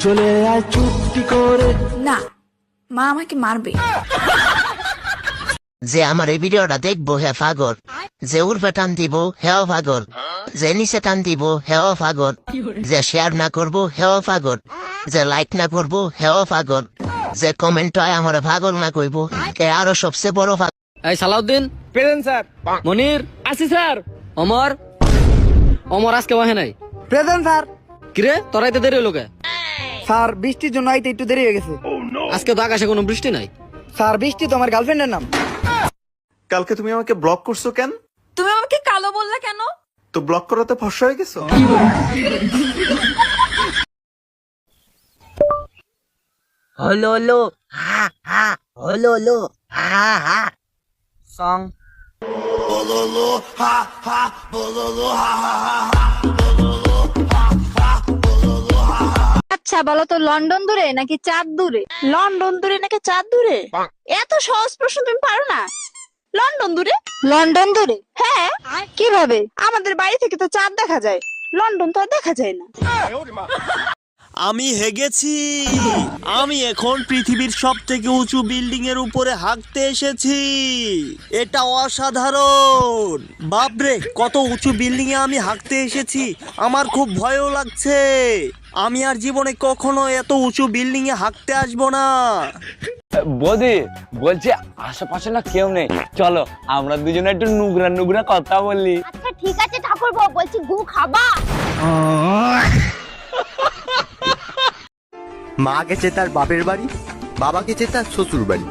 চলে আয় চুপটি করে। না মা আমাকে মারবে। যে আমার এই ভিডিওটা দেখব হে পাগল। যে উর্ফে টান দিব হেও পাগল। যে নিচে টান দিব হেও পাগল। যে শেয়ার না করব হেও পাগল। যে লাইক না করব হেও পাগল। যে কমেন্ট হয় আমার পাগল না কইব। এ আরও সবচেয়ে বড় পাগল। এই সালাউদ্দিন। Present sir. মনির। আসি স্যার। অমর। অমর আজকে ওহে নাই। Present sir. কিরে? তোরাইতে দেরি হলো কে? স্যার বৃষ্টির জন্য আইতে একটু দেরি হয়ে গেছে। আজকে তো আকাশে কোনো বৃষ্টি নাই। স্যার বৃষ্টি তো আমার গার্লফ্রেন্ডের নাম। কালকে তুমি আমাকে ব্লক করছ কেন? তুমি আমাকে কালো বললে কেন? তো ব্লক করাতে ফসা হয়ে গেছো? হলো হলো হা হা হলো হলো হা হা সং আচ্ছা বলো তো লন্ডন দূরে নাকি চাঁদ দূরে? লন্ডন দূরে নাকি চাঁদ দূরে? এত সহজ প্রশ্ন তুমি পারো না। লন্ডন দূরে? লন্ডন দূরে? হ্যাঁ। কীভাবে? আমাদের বাড়ি থেকে তো চাঁদ দেখা যায়। লন্ডন তো আর দেখা যায় না। আমি হেগেছি। আমি এখন পৃথিবীর সব থেকে উঁচু বিল্ডিং এর উপরে হাঁকতে এসেছি। এটা অসাধারণ। বাপরে কত উঁচু বিল্ডিং এ আমি হাঁকতে এসেছি। আমার খুব ভয়ও লাগছে। আমি আর জীবনে কখনো এত উঁচু বিল্ডিং এ হাঁকতে আসব না। বৌদি বলছি আশেপাশে না কেউ নেই। চলো আমরা দুজনে একটু নুগরা নুগরা কথা বললি আচ্ছা ঠিক আছে ঠাকুর বলছি গু খাবা। মা গেছে তার বাপের বাড়ি বাবা গেছে তার শ্বশুর বাড়ি।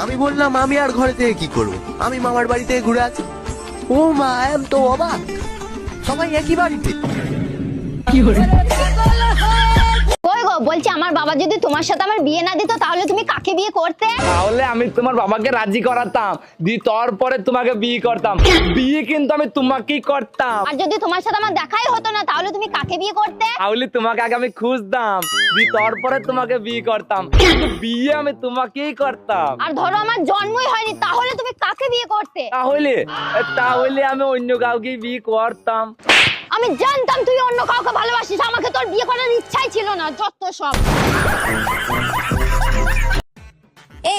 আমি বললাম আমি আর ঘরে থেকে কি করব? আমি মামার বাড়ি থেকে ঘুরে আছি। ও মা এম তো অবাক। সবাই একই বাড়িতে। কই গো বলছি আমার বাবা যদি তোমার সাথে আমার বিয়ে না দিত তাহলে তুমি কাকে বিয়ে করতে? তাহলে আমি তোমার বাবাকে রাজি করাতাম। দি তারপরে তোমাকে বিয়ে করতাম। বিয়ে কিন্তু আমি তোমাকেই করতাম। আর যদি তোমার সাথে আমার দেখাই হতো তাহলে তুমি কাকে বিয়ে করতে? তাহলে তোমাকে আগে আমি খুঁজতাম দি তারপরে তোমাকে বিয়ে করতাম। কিন্তু বিয়ে আমি তোমাকেই করতাম। আর ধরো আমার জন্মই হয়নি তাহলে তুমি কাকে বিয়ে করতে? তাহলে তাহলে আমি অন্য কাউকে বিয়ে করতাম। আমি জানতাম তুই অন্য কাউকে ভালোবাসিস আমাকে তোর বিয়ে করার ইচ্ছাই ছিল না যত সব।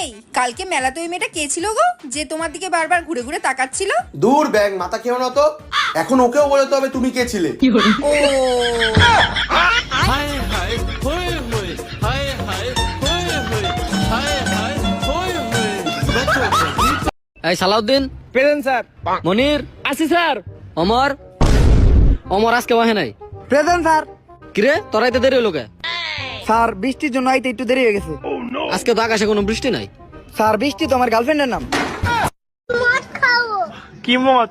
এই কালকে মেলাতে ওই মেয়েটা কে ছিল গো যে তোমার দিকে বারবার ঘুরে ঘুরে তাকাচ্ছিল? দূর ব্যাগ মাথা খেও না তো। এখন ওকেও বলতে হবে তুমি কে ছিলে ও এই সালাউদ্দিন প্রেজেন্ট স্যার মনির আসি স্যার অমর অমর আজকে ওহে নাই প্রেজেন্ট স্যার কিরে তোরাইতে দেরি হলো কে স্যার বৃষ্টির জন্য আইতে একটু দেরি হয়ে গেছে আজকে তো আকাশে কোনো বৃষ্টি নাই স্যার বৃষ্টি তো আমার গার্লফ্রেন্ডের নাম কি মত